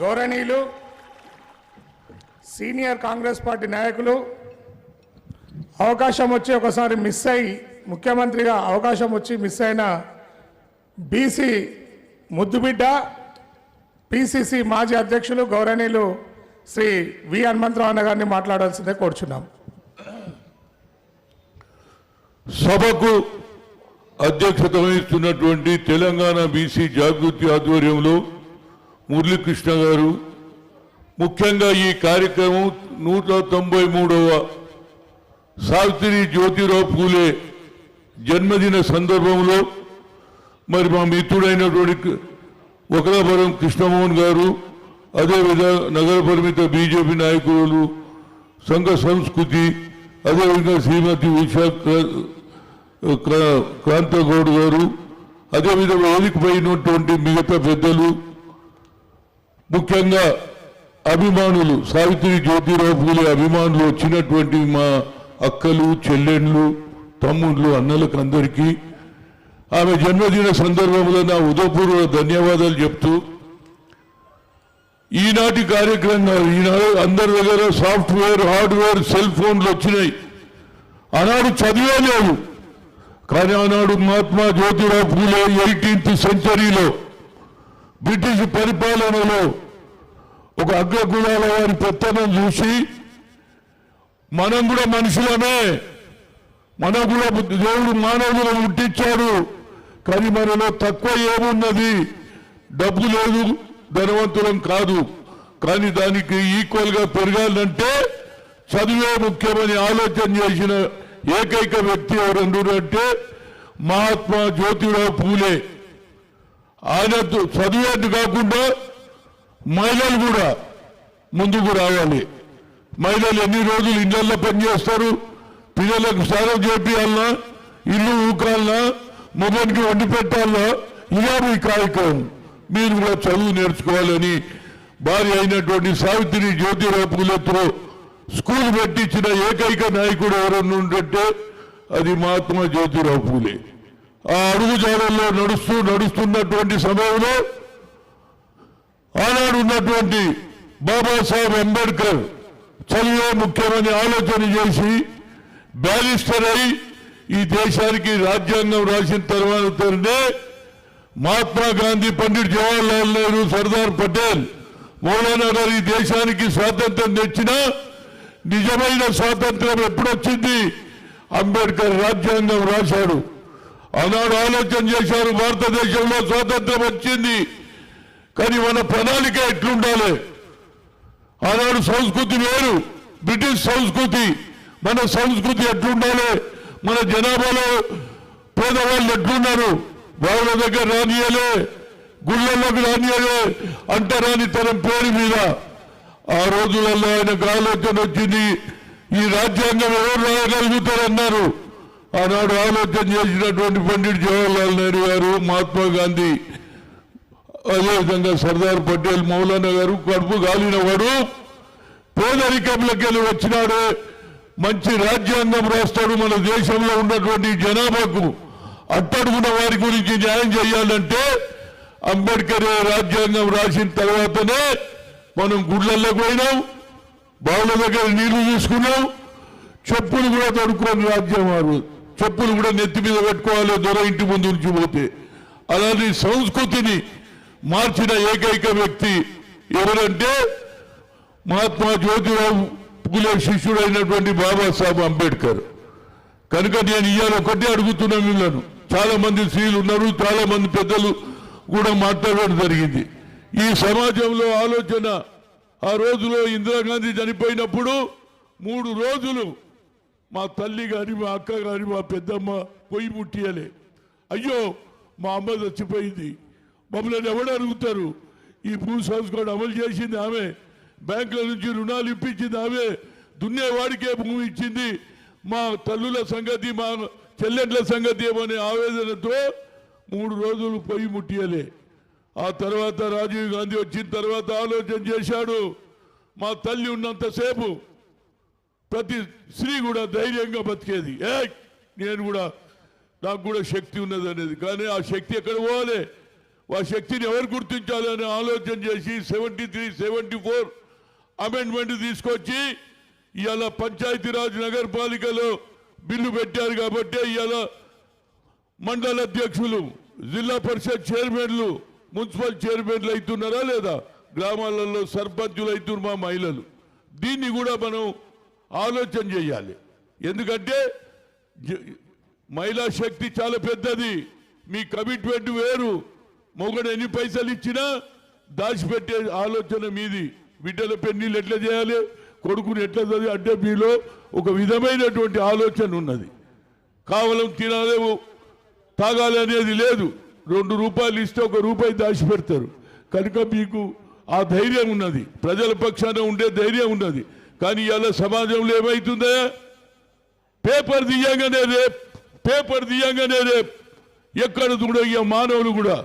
గౌరవనీయులు senior Congress party నాయకులు అవకాశం వచ్చి ఒకసారి మిస్ అయి ముఖ్యమంత్రిగా అవకాశం వచ్చి మిస్ అయిన బీసీ ముద్దుబిడ్డ పిసిసి మాజీ అధ్యక్షులు గౌరవనీయులు శ్రీ వి హనుమంతరావు అన్న గారిని మాట్లాడాల్సిందే కోరుచున్నాం. సభకు అధ్యక్షత వహిస్తున్నటువంటి తెలంగాణ బీసీ జాగృతి ఆధ్వర్యంలో మురళీకృష్ణ గారు. ముఖ్యంగా ఈ కార్యక్రమం నూట తొంభై మూడవ సావిత్రి జ్యోతిరావు పూలే జన్మదిన సందర్భంలో మరి మా మిత్రుడైనటువంటి ఒకలాపురం కృష్ణమోహన్ గారు అదేవిధంగా నగర పరిమిత బీజేపీ నాయకులు సంఘ సంస్కృతి అదేవిధంగా శ్రీమతి ఉషా క్రా- క్రాంతగౌడ్ గారు అదేవిధంగా వేదికపై ఉన్నటువంటి మిగతా పెద్దలు ముఖ్యంగా అభిమానులు సావిత్రి జ్యోతిరావు పూలే అభిమానులు వచ్చినటువంటి మా అక్కలు చెల్లెండ్లు తమ్ముళ్ళు అన్నలకు అందరికీ ఆమె జన్మదిన సందర్భంలో నా ఉదయపూర్వ ధన్యవాదాలు చెప్తూ ఈనాటి కార్యక్రమాలు ఈనాడు అందరి దగ్గర సాఫ్ట్వేర్ హార్డ్వేర్ సెల్ ఫోన్లు వచ్చినాయి. ఆనాడు చదివేలేవు కానీ ఆనాడు మహాత్మా జ్యోతిరావు పూలే ఎయిటీన్త్ సెంచరీలో బ్రిటిష్ పరిపాలనలో ఒక అగ్రకులాల వారి పెత్తనం చూసి మనం కూడా మనుషులమే మనం కూడా దేవుడు మానవులను ముట్టించాడు కానీ మనలో తక్కువ ఏమున్నది? డబ్బు లేదు ధనవంతులం కాదు. కానీ దానికి ఈక్వల్గా పెరగాలంటే చదివే ముఖ్యమని ఆలోచన చేసిన ఏకైక వ్యక్తి ఎవరు? అంటే మహాత్మా జ్యోతిరావు పూలే. ఆయన చదివేది కాకుండా మహిళలు కూడా ముందుకు రావాలి. మహిళలు ఎన్ని రోజులు ఇళ్ళలో పనిచేస్తారు పిల్లలకు సేవ చేపియాలన్నా ఇల్లు ఊకాలన్నా మొదటికి వండి పెట్టాలన్నా ఇలా మీ కార్యక్రమం మీరు కూడా చదువు నేర్చుకోవాలని భార్య అయినటువంటి సావిత్రి జ్యోతిరావు పూలెత్తులో స్కూల్ పెట్టించిన ఏకైక నాయకుడు ఎవరన్నా ఉంటే అది మహాత్మా జ్యోతిరావు పూలే అడుగుజాడల్లో నడుస్తూ నడుస్తున్నటువంటి సమయంలో ఆనాడు ఉన్నటువంటి బాబాసాహెబ్ అంబేద్కర్ చదివే ముఖ్యమని ఆలోచన చేసి బ్యారిస్టర్ అయి ఈ దేశానికి రాజ్యాంగం రాసిన తర్వాతనే మహాత్మా గాంధీ పండిట్ జవహర్లాల్ నెహ్రూ సర్దార్ పటేల్ మౌలానా గారు ఈ దేశానికి స్వాతంత్రం తెచ్చిన నిజమైన స్వాతంత్రం ఎప్పుడొచ్చింది? అంబేద్కర్ రాజ్యాంగం రాశాడు. ఆనాడు ఆలోచన చేశారు భారతదేశంలో స్వాతంత్రం వచ్చింది. కానీ మన ప్రణాళిక ఎట్లుండాలి? ఆనాడు సంస్కృతి వేరు బ్రిటిష్ సంస్కృతి. మన సంస్కృతి ఎట్లుండాలి? మన జనాభాలో పేదవాళ్ళు ఎట్లున్నారు? వాళ్ళ దగ్గర రానియలే గుళ్ళల్లోకి రానియలే అంటరాని తరం పేరు మీద. ఆ రోజులలో ఆయనకు ఆలోచన వచ్చింది ఈ రాజ్యాంగం ఎవరు రాయగలుగుతారన్నారు? ఆనాడు ఆలోచన చేసినటువంటి పండిట్ జవహర్లాల్ నెహ్రూ గారు మహాత్మా గాంధీ అదేవిధంగా సర్దార్ పటేల్ మౌలానా గారు కడుపు గాలినవాడు పేదరికంలోకి వచ్చినాడు మంచి రాజ్యాంగం రాస్తాడు మన దేశంలో ఉన్నటువంటి జనాభాకు అట్టడుగున్న వారి గురించి న్యాయం చేయాలంటే అంబేద్కర్ రాజ్యాంగం రాసిన తర్వాతనే మనం గుడ్లల్లో పోయినాం బావుల దగ్గర నీళ్ళు తీసుకున్నాం చెప్పులు కూడా తడుక్కొని రాజ్యం వారు. చెప్పులు కూడా నెత్తి మీద పెట్టుకోవాలి దొర ఇంటి ముందు ఉంచిపోతే అలాంటి సంస్కృతిని మార్చిన ఏకైక వ్యక్తి ఎవరంటే మహాత్మా జ్యోతిరావు పులే శిష్యుడైనటువంటి బాబాసాహెబ్ అంబేద్కర్. కనుక నేను ఇవాళ ఒకటే అడుగుతున్నా మిమ్మల్ని. చాలా మంది స్త్రీలు ఉన్నారు చాలా మంది పెద్దలు కూడా మాట్లాడడం జరిగింది. ఈ సమాజంలో ఆలోచన ఆ రోజులో ఇందిరాగాంధీ చనిపోయినప్పుడు మూడు రోజులు మా తల్లి కానీ మా అక్క కానీ మా పెద్దమ్మ పొయ్యి ముట్టియలే. అయ్యో మా అమ్మ చచ్చిపోయింది. మమ్మల్ని ఎవడు అడుగుతారు? ఈ భూ సంస్కరణ అమలు చేసింది ఆమె. బ్యాంకుల నుంచి రుణాలు ఇప్పించింది ఆమె. దున్నేవాడికే భూమి ఇచ్చింది. మా తల్లుల సంగతి మా చెల్లెండ్ల సంగతి ఏమనే ఆవేదనతో మూడు రోజులు పొయ్యి ముట్టియలే. ఆ తర్వాత రాజీవ్ గాంధీ వచ్చిన తర్వాత ఆలోచన చేశాడు. మా తల్లి ఉన్నంతసేపు ప్రతి స్త్రీ కూడా ధైర్యంగా బతికేది. ఏ నేను కూడా నాకు కూడా శక్తి ఉన్నది అనేది. కానీ ఆ శక్తి ఎక్కడ పోవాలి? ఆ శక్తిని ఎవరు గుర్తించాలని ఆలోచన చేసి seventy three seventy four amendment తీసుకొచ్చి ఇవాళ పంచాయతీరాజ్ నగరపాలికలో బిల్లు పెట్టారు కాబట్టి ఇవాళ మండల అధ్యక్షులు జిల్లా పరిషత్ చైర్మన్లు మున్సిపల్ చైర్మన్లు అవుతున్నారా లేదా? గ్రామాలలో సర్పంచులు అవుతున్నారు మా మహిళలు. దీన్ని కూడా మనం ఆలోచన చేయాలి. ఎందుకంటే మహిళా శక్తి చాలా పెద్దది. మీ కమిట్మెంట్ వేరు. మొగడు ఎన్ని పైసలు ఇచ్చినా దాచిపెట్టే ఆలోచన మీది. బిడ్డల పెన్నీళ్ళు ఎట్లా చేయాలి? కొడుకుని ఎట్లా చదివి అంటే మీలో ఒక విధమైనటువంటి ఆలోచన ఉన్నది. కావలం తినాలి తాగాలి అనేది లేదు. రెండు రూపాయలు ఇస్తే ఒక రూపాయి దాచిపెడతారు. కనుక మీకు ఆ ధైర్యం ఉన్నది. ప్రజల పక్షాన ఉండే ధైర్యం ఉన్నది. కానీ ఇవాళ సమాజంలో ఏమవుతుందా పేపర్ తీయంగానే రేప్ పేపర్ తీయంగానే రేప్. ఎక్కడ కూడా మానవులు కూడా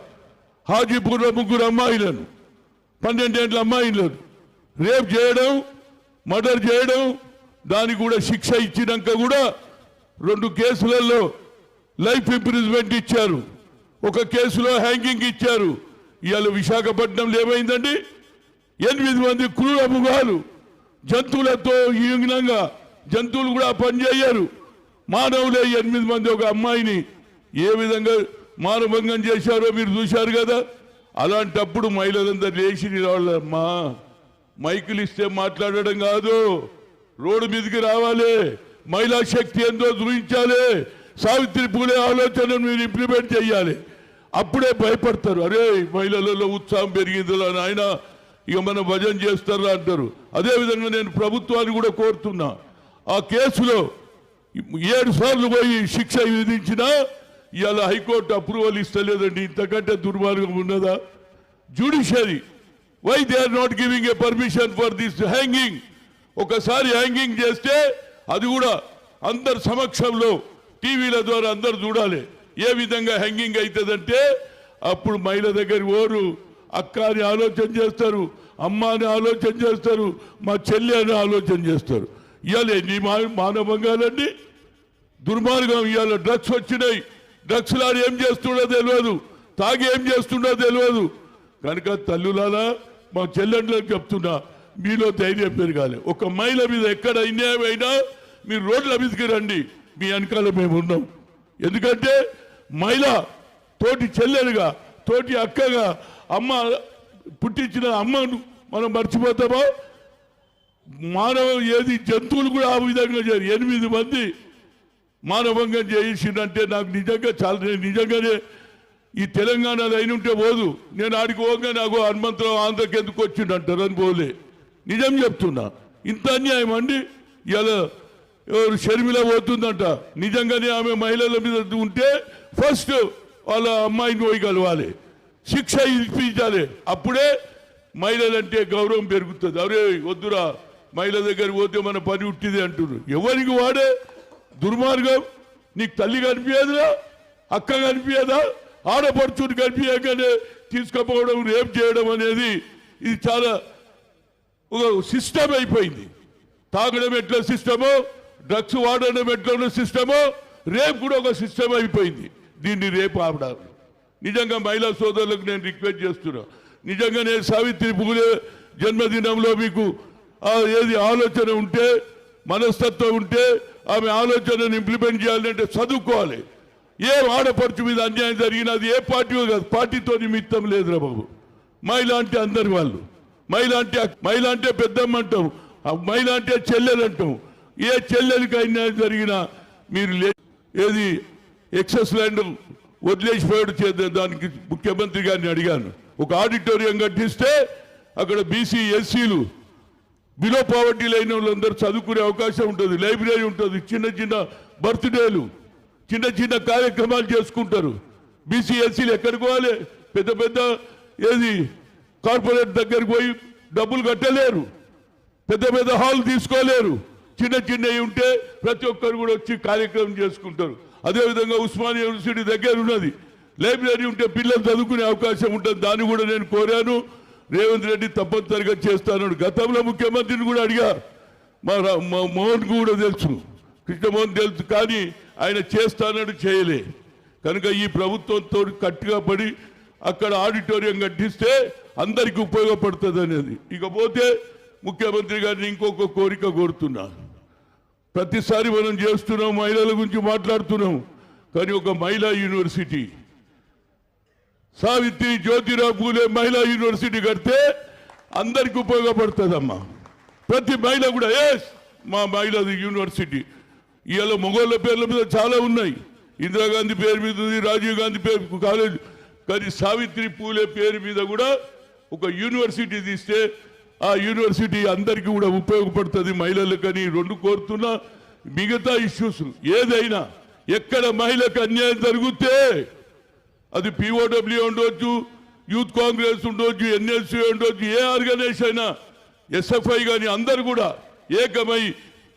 హాజీపూర్లో ముగ్గురు అమ్మాయిలను పన్నెండేండ్ల అమ్మాయిలను రేప్ చేయడం మర్డర్ చేయడం దానికి కూడా శిక్ష ఇచ్చినాక కూడా రెండు కేసులలో లైఫ్ ఇంప్రిజ్మెంట్ ఇచ్చారు. ఒక కేసులో హ్యాంగింగ్ ఇచ్చారు. ఇవాళ విశాఖపట్నంలో ఏమైందండి? ఎనిమిది మంది క్రూర మృగాలు జంతువులతో ఈనంగా జంతువులు కూడా పనిచేయరు. మానవులే ఎనిమిది మంది ఒక అమ్మాయిని ఏ విధంగా మానభంగం చేశారో మీరు చూశారు కదా? అలాంటప్పుడు మహిళలందరూ లేచి నిలవాళ్ళమ్మా మైకులు ఇస్తే మాట్లాడడం కాదు. రోడ్డు మీదకి రావాలి. మహిళా శక్తి ఎంతో చూపించాలి. సావిత్రి పూలే ఆలోచనను మీరు ఇంప్లిమెంట్ చేయాలి. అప్పుడే భయపడతారు. అరే మహిళలలో ఉత్సాహం పెరిగిందిలో ఆయన ఇక మనం భజన చేస్తారా అంటారు. అదేవిధంగా నేను ప్రభుత్వాన్ని కూడా కోరుతున్నా. ఆ కేసులో ఏడు సార్లు పోయి శిక్ష విధించినా ఇవాళ హైకోర్టు అప్రూవల్ ఇస్తలేదండి. ఇంతకంటే దుర్మార్గం ఉన్నదా? Judiciary. Why they are not giving a permission for this hanging ఒకసారి హ్యాంగింగ్ చేస్తే అది కూడా అందరి సమక్షంలో టీవీల ద్వారా అందరు చూడాలి. ఏ విధంగా హ్యాంగింగ్ అవుతుందంటే అప్పుడు మహిళ దగ్గర ఓరు అక్క అని ఆలోచన చేస్తారు అమ్మ అని ఆలోచన చేస్తారు మా చెల్లి అని ఆలోచన చేస్తారు. ఇవాళ నీ మా- మానభంగాలండి దుర్మార్గం ఇవాళ డ్రగ్స్ వచ్చినాయి. డ్రగ్స్ లాడు ఏం చేస్తుండో తెలియదు తాగి ఏం చేస్తుండో తెలియదు కనుక తల్లులారా మా చెల్లెండ్లకు చెప్తున్నా మీలో ధైర్యం పెరగాలి. ఒక మైల మీద ఎక్కడ అన్యాయమైనా అయినా మీరు రోడ్ల మీదకి రండి. మీ వెనకాల మేము ఉన్నాం. ఎందుకంటే మహిళ తోటి చెల్లెలుగా తోటి అక్కగా అమ్మ పుట్టించిన అమ్మను మనం మర్చిపోతామా? మానవ ఏది జంతువులు కూడా ఆ విధంగా చేయరు. ఎనిమిది మంది మానవంగం చేయించిందంటే నాకు నిజంగా చాలా. నేను నిజంగానే ఈ తెలంగాణలో అయిన ఉంటే పోదు. నేను ఆడికి పోగా నాకు హనుమంతరావు ఆంధ్రకి ఎందుకు వచ్చిండంటారు అని పోలే. నిజం చెప్తున్నా. ఇంత అన్యాయం అండి. ఇలా ఎవరు షర్మిల పోతుందంట. నిజంగానే ఆమె మహిళల మీద ఉంటే ఫస్ట్ వాళ్ళ అమ్మాయిని పోయి కలవాలి శిక్ష ఇప్పించాలి. అప్పుడే మహిళలంటే గౌరవం పెరుగుతుంది. అరే వద్దురా మహిళ దగ్గర పోతే మన పని ఉట్టిది అంటున్నారు ఎవరికి వాడే? దుర్మార్గం. నీకు తల్లి కనిపించదురా? అక్క కనిపించదా? ఆడపడుచుని కనిపించగానే తీసుకుపోవడం రేపు చేయడం అనేది ఇది చాలా ఒక సిస్టమ్ అయిపోయింది. తాగడం ఎట్లా సిస్టమో డ్రగ్స్ వాడడం ఎట్లా సిస్టమో రేపు కూడా ఒక సిస్టమ్ అయిపోయింది. దీన్ని రేపు ఆపడాలి నిజంగా మహిళా సోదరులకు నేను రిక్వెస్ట్ చేస్తున్నా. నిజంగా నేను సావిత్రి పూలే జన్మదినంలో మీకు ఏది ఆలోచన ఉంటే మనస్తత్వం ఉంటే ఆమె ఆలోచనను ఇంప్లిమెంట్ చేయాలంటే చదువుకోవాలి. ఏ ఆడపడుచు మీద అన్యాయం జరిగినా అది ఏ పార్టీ కాదు పార్టీతో నిమిత్తం లేదురా బాబు. మహిళ అంటే అందరి వాళ్ళు. మహిళ అంటే మహిళ అంటే పెద్దమ్మ అంటాం. ఆ మహిళ అంటే చెల్లెలు అంటాం. ఏ చెల్లెలకి అన్యాయం జరిగినా మీరు లే- ఏది ఎక్సెస్ ల్యాండ్ వదిలేసిపోయాడు చేద్దాం. దానికి ముఖ్యమంత్రి గారిని అడిగాను. ఒక ఆడిటోరియం కట్టిస్తే అక్కడ బీసీ ఎస్సీలు బిలో పావర్టీ లైన్ వాళ్ళందరూ చదువుకునే అవకాశం ఉంటుంది లైబ్రరీ ఉంటుంది చిన్న చిన్న బర్త్డేలు చిన్న చిన్న కార్యక్రమాలు చేసుకుంటారు. బీసీ ఎస్సీలు ఎక్కడికి పోవాలి? పెద్ద పెద్ద ఏది కార్పొరేట్ దగ్గరికి పోయి డబ్బులు కట్టలేరు. పెద్ద పెద్ద హాల్ తీసుకోలేరు. చిన్న చిన్నవి ఉంటే ప్రతి ఒక్కరు కూడా వచ్చి కార్యక్రమం చేసుకుంటారు. అదేవిధంగా ఉస్మానియా యూనివర్సిటీ దగ్గర ఉన్నది. లైబ్రరీ ఉంటే పిల్లలు చదువుకునే అవకాశం ఉంటుంది. దాన్ని కూడా నేను కోరాను. రేవంత్ రెడ్డి తప్పనిసరిగా చేస్తాను గతంలో ముఖ్యమంత్రిని కూడా అడిగా. మా మోహన్ కూడా తెలుసు. కృష్ణమోహన్ తెలుసు కానీ ఆయన చేస్తానని చేయలే. కనుక ఈ ప్రభుత్వంతో కట్టుగా పడి అక్కడ ఆడిటోరియం కట్టిస్తే అందరికీ ఉపయోగపడుతుంది అనేది. ఇకపోతే ముఖ్యమంత్రి గారిని ఇంకొక కోరిక కోరుతున్నా. ప్రతిసారి మనం చేస్తున్నాం మహిళల గురించి మాట్లాడుతున్నాం. కానీ ఒక మహిళా యూనివర్సిటీ సావిత్రి జ్యోతిరావు పూలే మహిళా యూనివర్సిటీ కడితే అందరికి ఉపయోగపడుతుందమ్మా. ప్రతి మహిళ కూడా ఎస్ మా మహిళ యూనివర్సిటీ. ఇవాళ మొగోళ్ళ పేర్ల మీద చాలా ఉన్నాయి. ఇందిరాగాంధీ పేరు మీద ఉంది రాజీవ్ గాంధీ పేరు కాలేజ్. కానీ సావిత్రి పూలే పేరు మీద కూడా ఒక యూనివర్సిటీ తీస్తే ఆ యూనివర్సిటీ అందరికీ కూడా ఉపయోగపడుతుంది మహిళలకని రెండు కోరుతున్నా. మిగతా ఇష్యూస్ ఏదైనా ఎక్కడ మహిళకు అన్యాయం జరిగితే అది పిఓడబ్ల్యూ ఉండొచ్చు యూత్ కాంగ్రెస్ ఉండొచ్చు ఎన్ఎల్సీ ఉండొచ్చు ఏ ఆర్గనైజేషన్ అయినా ఎస్ఎఫ్ఐ కానీ అందరు కూడా ఏకమై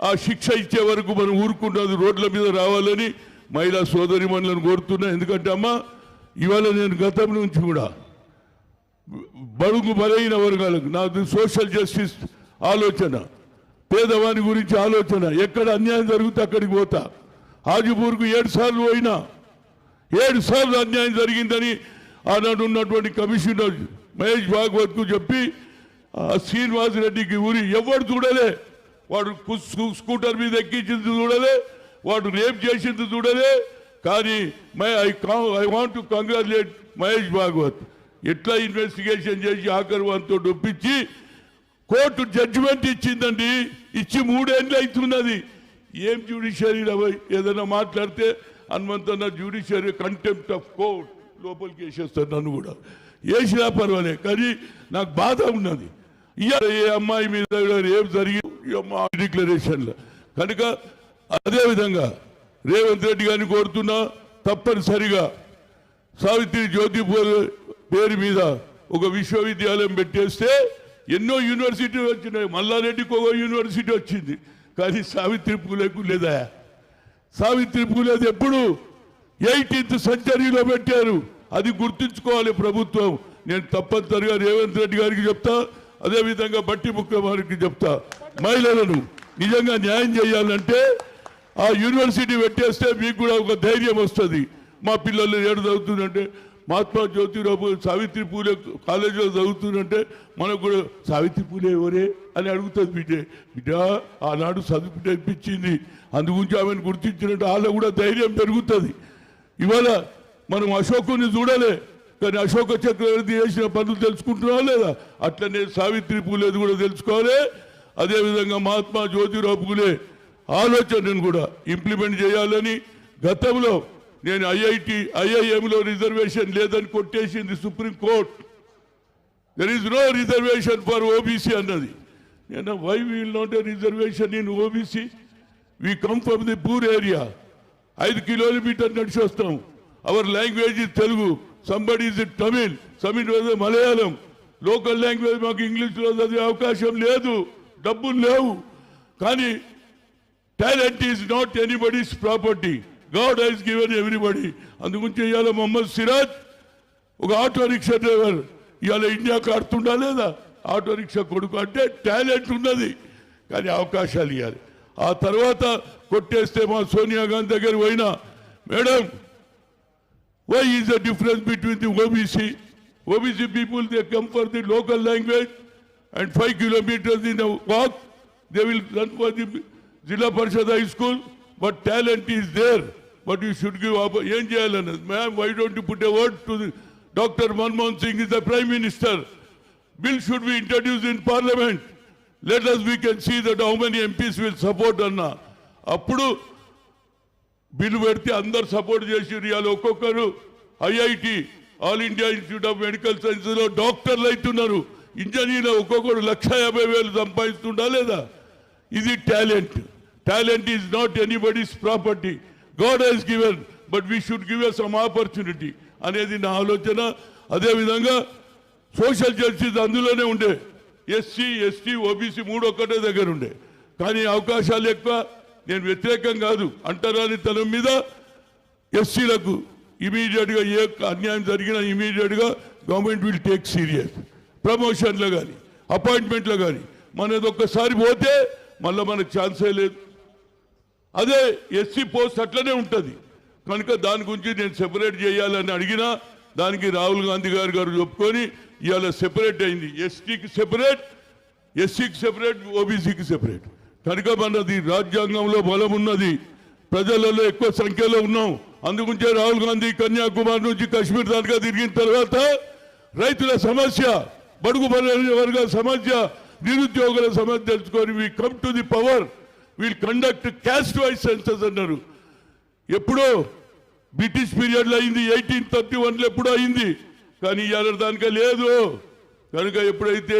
ఆ శిక్ష ఇచ్చే వరకు మనం ఊరుకుంటుంది రోడ్ల మీద రావాలని మహిళా సోదరి మనలను కోరుతున్నా. ఎందుకంటే అమ్మా ఇవాళ నేను గతం నుంచి కూడా బడుగు బలైన వర్గాలకు నాకు సోషల్ జస్టిస్ ఆలోచన పేదవాని గురించి ఆలోచన ఎక్కడ అన్యాయం జరిగితే అక్కడికి పోతా. హాజీపూర్కు ఏడు సార్లు పోయినా ఏడు సార్లు అన్యాయం జరిగిందని ఆనాడు ఉన్నటువంటి కమిషనర్ మహేష్ భాగవత్కు చెప్పి శ్రీనివాస్ రెడ్డికి ఊరి ఎవడు చూడలే వాడు స్కూటర్ మీద ఎక్కించింది చూడలే వాడు రేప్ చేసింది చూడలే కానీ my I I want to congratulate Mahesh Bhagwat. ఎట్లా ఇన్వెస్టిగేషన్ చేసి ఆఖరి వారితో ఒప్పించి కోర్టు జడ్జిమెంట్ ఇచ్చిందండి. ఇచ్చి మూడేళ్ళు అవుతున్నది ఏం జ్యుడిషియరీ ఏదైనా మాట్లాడితే Hanumanthanna judiciary contempt of court లోపలికి వేసేస్తారు నన్ను కూడా. వేసినా పర్వాలే కానీ నాకు బాధ ఉన్నది. ఇవాళ ఏ అమ్మాయి మీద ఏం జరిగి ఈ డిక్లరేషన్లో కనుక అదే విధంగా రేవంత్ రెడ్డి గారిని కోరుతున్నా తప్పనిసరిగా సావిత్రి జ్యోతిపూర్ పేరు మీద ఒక విశ్వవిద్యాలయం పెట్టేస్తే ఎన్నో యూనివర్సిటీ వచ్చినాయి. మల్లారెడ్డికి ఒక యూనివర్సిటీ వచ్చింది. కానీ సావిత్రి పూలేకు లేదా సావిత్రి పూలేదు ఎప్పుడు? ఎయిటీన్త్ సెంచరీలో పెట్టారు. అది గుర్తుంచుకోవాలి ప్రభుత్వం. నేను తప్పనిసరిగా రేవంత్ రెడ్డి గారికి చెప్తా. అదేవిధంగా బట్టి ముఖ్యమంత్రికి చెప్తా. మహిళలను నిజంగా న్యాయం చేయాలంటే ఆ యూనివర్సిటీ పెట్టేస్తే మీకు కూడా ఒక ధైర్యం వస్తుంది. మా పిల్లలు ఏడు చదువుతుందంటే మహాత్మా జ్యోతిరావు సావిత్రి పూలే కాలేజీలో చదువుతుందంటే మనకు కూడా సావిత్రి పూలే ఎవరే అని అడుగుతుంది బిడ్డ. బిడ్డ ఆనాడు చదువు అనిపించింది అందుగురించి ఆమెను గుర్తించినట్టు వాళ్ళ కూడా ధైర్యం పెరుగుతుంది. ఇవాళ మనం అశోకుని చూడలే కానీ అశోక చక్రవర్తి చేసిన పనులు తెలుసుకుంటున్నావా లేదా? అట్లనే సావిత్రి పూలేది కూడా తెలుసుకోవాలి. అదేవిధంగా మహాత్మా జ్యోతిరావు పూలే ఆలోచనను కూడా ఇంప్లిమెంట్ చేయాలని గతంలో నేను ఐఐటి ఐఐఎంలో రిజర్వేషన్ లేదని కొట్టేసింది supreme court. There is no reservation for OBC అన్నది. నేను why will not reservation in OBC we come from the poor area ఐదు కిలోమీటర్ నడిచి వస్తాం. Our language is Telugu somebody is it Tamil somebody Malayalam local language మాకు ఇంగ్లీష్లో చదివే అవకాశం లేదు. డబ్బులు లేవు. కానీ talent is not anybody's property god has given everybody అందుగురించి ఇవాళ మొహమ్మద్ సిరాజ్ ఒక ఆటో రిక్షా డ్రైవర్. ఇవాళ ఇండియాకి ఆడుతుండా లేదా? ఆటో రిక్షా కొడుకు అంటే టాలెంట్ ఉన్నది. కానీ అవకాశాలు ఇవ్వాలి ఆ తర్వాత కొట్టేస్తే మా సోనియా గాంధీ దగ్గర పోయినా madam why is the difference between the OBC OBC people they come for the local language and five kilometres in walk they will run for the Zilla Parishad high school but talent is there but you should give ఏం చేయాలన్నది? Ma'am why don't put a word to doctor Manmohan Singh is the prime minister bill should be introduce in parliament let us we can see that how many MPs will support అన్న అప్పుడు bill పెడితే అందరు support చేసి ఇవాళ ఒక్కొక్కరు. IIT all India institute of medical సైన్సెస్లో డాక్టర్లు అవుతున్నారు ఇంజనీర్లు ఒక్కొక్కరు లక్ష యాభై వేలు సంపాదిస్తుండా లేదా? ఇది talent talent is not anybody's property god has given but we should give a some opportunity అనేది నా ఆలోచన. అదేవిధంగా సోషల్ జస్టిస్ అందులోనే ఉండే. ఎస్సీ ఎస్టీ ఓబీసీ మూడు ఒక్కటే దగ్గర ఉండే. కానీ అవకాశాలు ఎక్కువ. నేను వ్యతిరేకం కాదు. అంటరాని తనం మీద ఎస్సీలకు ఇమీడియట్గా ఏ అన్యాయం జరిగినా ఇమీడియట్గా గవర్నమెంట్ విల్ టేక్ సీరియస్ ప్రమోషన్లో కానీ అపాయింట్మెంట్లో కానీ మనది ఒక్కసారి పోతే మళ్ళీ మనకు ఛాన్సే లేదు. అదే ఎస్సీ పోస్ట్ అట్లనే ఉంటుంది. కనుక దాని గురించి నేను సెపరేట్ చేయాలని అడిగినా దానికి రాహుల్ గాంధీ గారు గారు చెప్పుకొని ఇవాళ సెపరేట్ అయింది. ఎస్టీకి సెపరేట్ ఎస్సీకి సెపరేట్ ఓబీసీకి సెపరేట్ కనుక మనది రాజ్యాంగంలో బలం ఉన్నది. ప్రజలలో ఎక్కువ సంఖ్యలో ఉన్నాం. అందుకుంటే రాహుల్ గాంధీ కన్యాకుమారి నుంచి కాశ్మీర్ దాకా తిరిగిన తర్వాత రైతుల సమస్య బడుగు బలైన వర్గాల సమస్య నిరుద్యోగుల సమస్య తెలుసుకొని we come to the power we'll conduct caste wise census అన్నారు. ఎప్పుడో బ్రిటిష్ పీరియడ్లో అయింది ఎయిటీన్ థర్టీ వన్లో ఎప్పుడో అయింది. కానీ ఇవాళ దానికే లేదు. కనుక ఎప్పుడైతే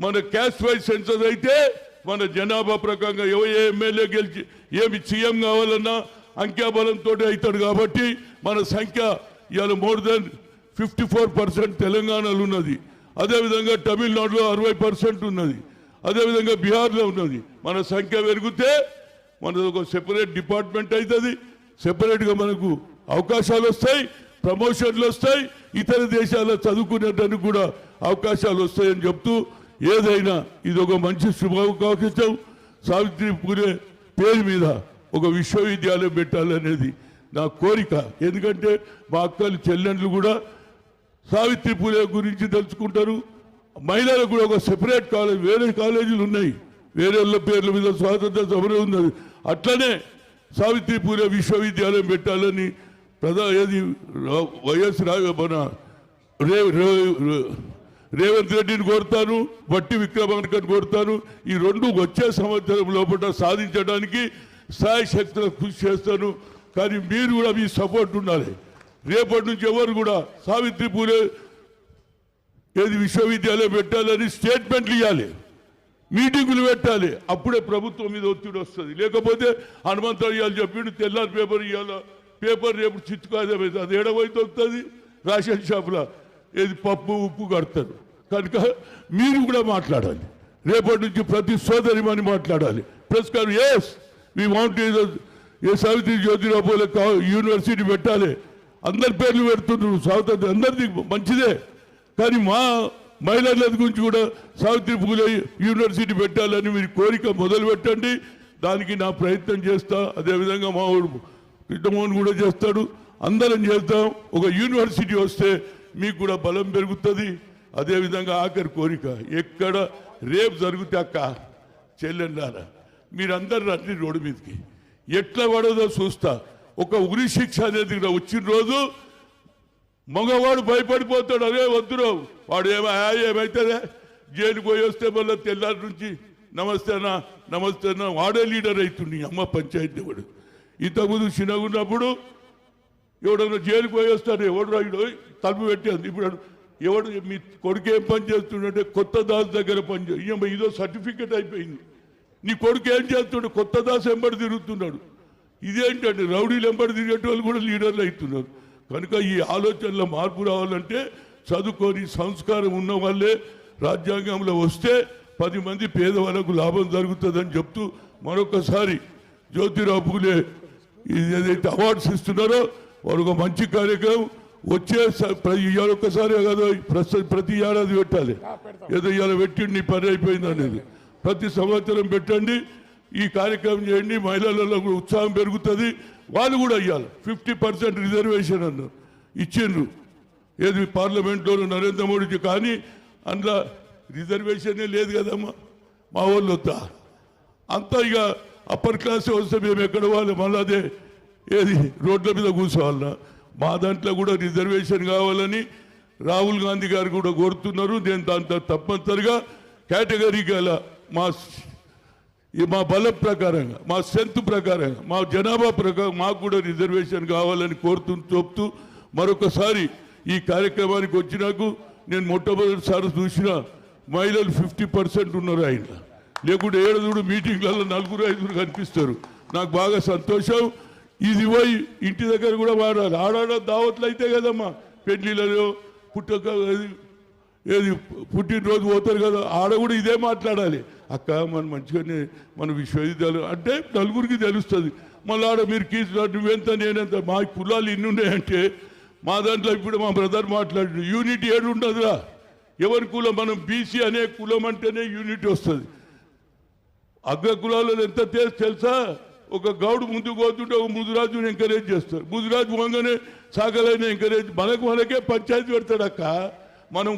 మన క్యాస్ట్ వైజ్ సెన్సస్ అయితే మన జనాభా ప్రకారంగా ఏ ఎమ్మెల్యే గెలిచి ఏమి సీఎం కావాలన్నా అంక్యాబలంతో అవుతాడు కాబట్టి మన సంఖ్య ఇవాళ more than fifty four percent తెలంగాణలో ఉన్నది. అదేవిధంగా తమిళనాడులో అరవై పర్సెంట్ ఉన్నది. అదేవిధంగా బీహార్లో ఉన్నది. మన సంఖ్య పెరిగితే మనది ఒక సెపరేట్ డిపార్ట్మెంట్ అవుతుంది సెపరేట్గా మనకు అవకాశాలు వస్తాయి ప్రమోషన్లు వస్తాయి ఇతర దేశాల్లో చదువుకునేటానికి కూడా అవకాశాలు వస్తాయని చెప్తూ ఏదైనా ఇది ఒక మంచి శుభావకాశం సావిత్రి పూరే పేరు మీద ఒక విశ్వవిద్యాలయం పెట్టాలనేది నా కోరిక. ఎందుకంటే మా అక్కలు చెల్లెండ్లు కూడా సావిత్రి పూలే గురించి తెలుసుకుంటారు. మహిళలకు కూడా ఒక సెపరేట్ కాలేజ్ వేరే కాలేజీలు ఉన్నాయి. వేరే వాళ్ళ పేర్ల మీద స్వాతంత్ర సమరం ఉన్నది. అట్లనే సావిత్రిపూరే విశ్వవిద్యాలయం పెట్టాలని ప్రధా ఏది? వైఎస్ రా మన రే రేవంత్ రెడ్డిని కోరుతాను బట్టి విక్రమార్కని కోరుతాను. ఈ రెండు వచ్చే సంవత్సరం లోపల సాధించడానికి స్థాయి శక్తుల కృషి చేస్తాను. కానీ మీరు కూడా మీ సపోర్ట్ ఉండాలి. రేపటి నుంచి ఎవరు కూడా సావిత్రి పూలే ఏది విశ్వవిద్యాలయం పెట్టాలని స్టేట్మెంట్లు ఇవ్వాలి మీటింగులు పెట్టాలి. అప్పుడే ప్రభుత్వం మీద ఒత్తిడి వస్తుంది. లేకపోతే హనుమంతరావు చెప్పిండు తెల్లారి పేపర్ ఇవ్వాల పేపర్ రేపు చిత్తుకాదే అది ఏడవైతే వస్తుంది రేషన్ షాపులో. ఏది పప్పు ఉప్పు కడతారు. కనుక మీరు కూడా మాట్లాడాలి. రేపటి నుంచి ప్రతి సోదరిమని మాట్లాడాలి. ప్రెస్ కాదు yes we want a Savitri Jyotirao Phule university పెట్టాలి. అందరి పేర్లు పెడుతున్నారు సావిత్రి అందరిది మంచిదే. కానీ మా మహిళల గురించి కూడా సావిత్రి పూలే యూనివర్సిటీ పెట్టాలని మీరు కోరిక మొదలు పెట్టండి దానికి నా ప్రయత్నం చేస్తా. అదేవిధంగా మా ఊరు కృష్ణమోహన్ కూడా చేస్తాడు. అందరం చేద్దాం. ఒక యూనివర్సిటీ వస్తే మీకు కూడా బలం పెరుగుతుంది. అదేవిధంగా ఆఖరి కోరిక ఎక్కడ రేపు జరిగితే అక్క చెల్లెండారా మీరందరూ రండి రోడ్డు మీదకి. ఎట్లా పడదో చూస్తా. ఒక ఉరి శిక్ష అనేది వచ్చిన రోజు మగవాడు భయపడిపోతాడు అదే వద్దురావు వాడు ఏమో "ఆ, ఏమైతుందే జైలుకి పోయి వస్తే మళ్ళీ తెల్లారి నుంచి నమస్తేనా నమస్తేనా వాడే లీడర్ అవుతుంది అమ్మ పంచాయతీ వాడు ఇంతకుముందు చిన్నగున్నప్పుడు ఎవడన్నా జైలుకి పోయి వస్తాడు ఎవడు రాయుడు తలుపు పెట్టేది ఇప్పుడు ఎవడు మీ కొడుకు ఏం పని చేస్తుండే కొత్త దాస్ దగ్గర పని చే ఇదో సర్టిఫికెట్ అయిపోయింది. నీ కొడుకు ఏం చేస్తుండే? కొత్త దాస్ ఎంబడి తిరుగుతున్నాడు. ఇదేంటంటే రౌడీలు ఎంబడి తిరిగేటోళ్ళు కూడా లీడర్లు అవుతున్నారు. కనుక ఈ ఆలోచనలో మార్పు రావాలంటే చదువుకొని సంస్కారం ఉన్న వాళ్ళే రాజ్యాంగంలో వస్తే పది మంది పేదవాళ్ళకు లాభం జరుగుతుందని చెప్తూ మరొకసారి జ్యోతిరావు పూలే ఇది ఏదైతే అవార్డ్స్ ఇస్తున్నారో వారు ఒక మంచి కార్యక్రమం వచ్చే ఇవాళ ఒక్కసారి కాదు ప్రస్తుతం ప్రతి ఏడాది పెట్టాలి. ఏదో ఇవాళ పెట్టిండి పని అయిపోయింది అనేది. ప్రతి సంవత్సరం పెట్టండి ఈ కార్యక్రమం చేయండి మహిళలలో కూడా ఉత్సాహం పెరుగుతుంది. వాళ్ళు కూడా ఇవ్వాలి ఫిఫ్టీ పర్సెంట్ రిజర్వేషన్ అన్నారు. ఇచ్చిండ్రు. ఏది పార్లమెంట్లో నరేంద్ర మోడీకి కానీ అందులో రిజర్వేషనే లేదు కదమ్మా. మా వాళ్ళు వద్దా? అంతా ఇక అప్పర్ క్లాస్ వస్తే మేము ఎక్కడ వాళ్ళు మళ్ళీ అదే ఏది? రోడ్ల మీద కూర్చోవాలన్నా మా దాంట్లో కూడా రిజర్వేషన్ కావాలని రాహుల్ గాంధీ గారు కూడా కోరుతున్నారు. నేను దాంతో తప్పనిసరిగా కేటగిరీ గల మా ఈ మా బలం ప్రకారంగా మా స్ట్రెంత్ ప్రకారంగా మా జనాభా ప్రకారం మాకు కూడా రిజర్వేషన్ కావాలని కోరుతూ చెప్తూ మరొకసారి ఈ కార్యక్రమానికి వచ్చినాకు నేను మొట్టమొదటిసారి చూసిన మహిళలు ఫిఫ్టీ పర్సెంట్ ఉన్నారు ఆయన. లేకుంటే ఏడుగుడు మీటింగ్లలో నలుగురు ఐదుగురు కనిపిస్తారు. నాకు బాగా సంతోషం. ఇది పోయి ఇంటి దగ్గర కూడా వాడాలి ఆడాడ దావత్లు అయితే కదమ్మా పెళ్ళిలలో పుట్టక ఏది పుట్టినరోజు పోతారు కదా ఆడ కూడా ఇదే మాట్లాడాలి. అక్క మనం మంచిగానే మన విశ్వవిద్యాలయం అంటే నలుగురికి తెలుస్తుంది. మళ్ళీ ఆడ మీరు కీసు నువ్వెంత నేనెంత మా కులాలు ఇన్ని ఉన్నాయంటే మా దాంట్లో ఇప్పుడు మా బ్రదర్ మాట్లాడి యూనిటీ ఏడు ఉండదురా. ఎవరి కులం? మనం బీసీ అనే కులం అంటేనే యూనిటీ వస్తుంది. అగ్ర కులాలలో ఎంత తెలుసు తెలుసా? ఒక గౌడు ముందుకు పోతుంటే ఒక ముదురాజుని ఎంకరేజ్ చేస్తారు ముదురాజు వంగనే సాగలైన ఎంకరేజ్ మనకు మనకే పంచాయతీ పెడతాడక్క మనం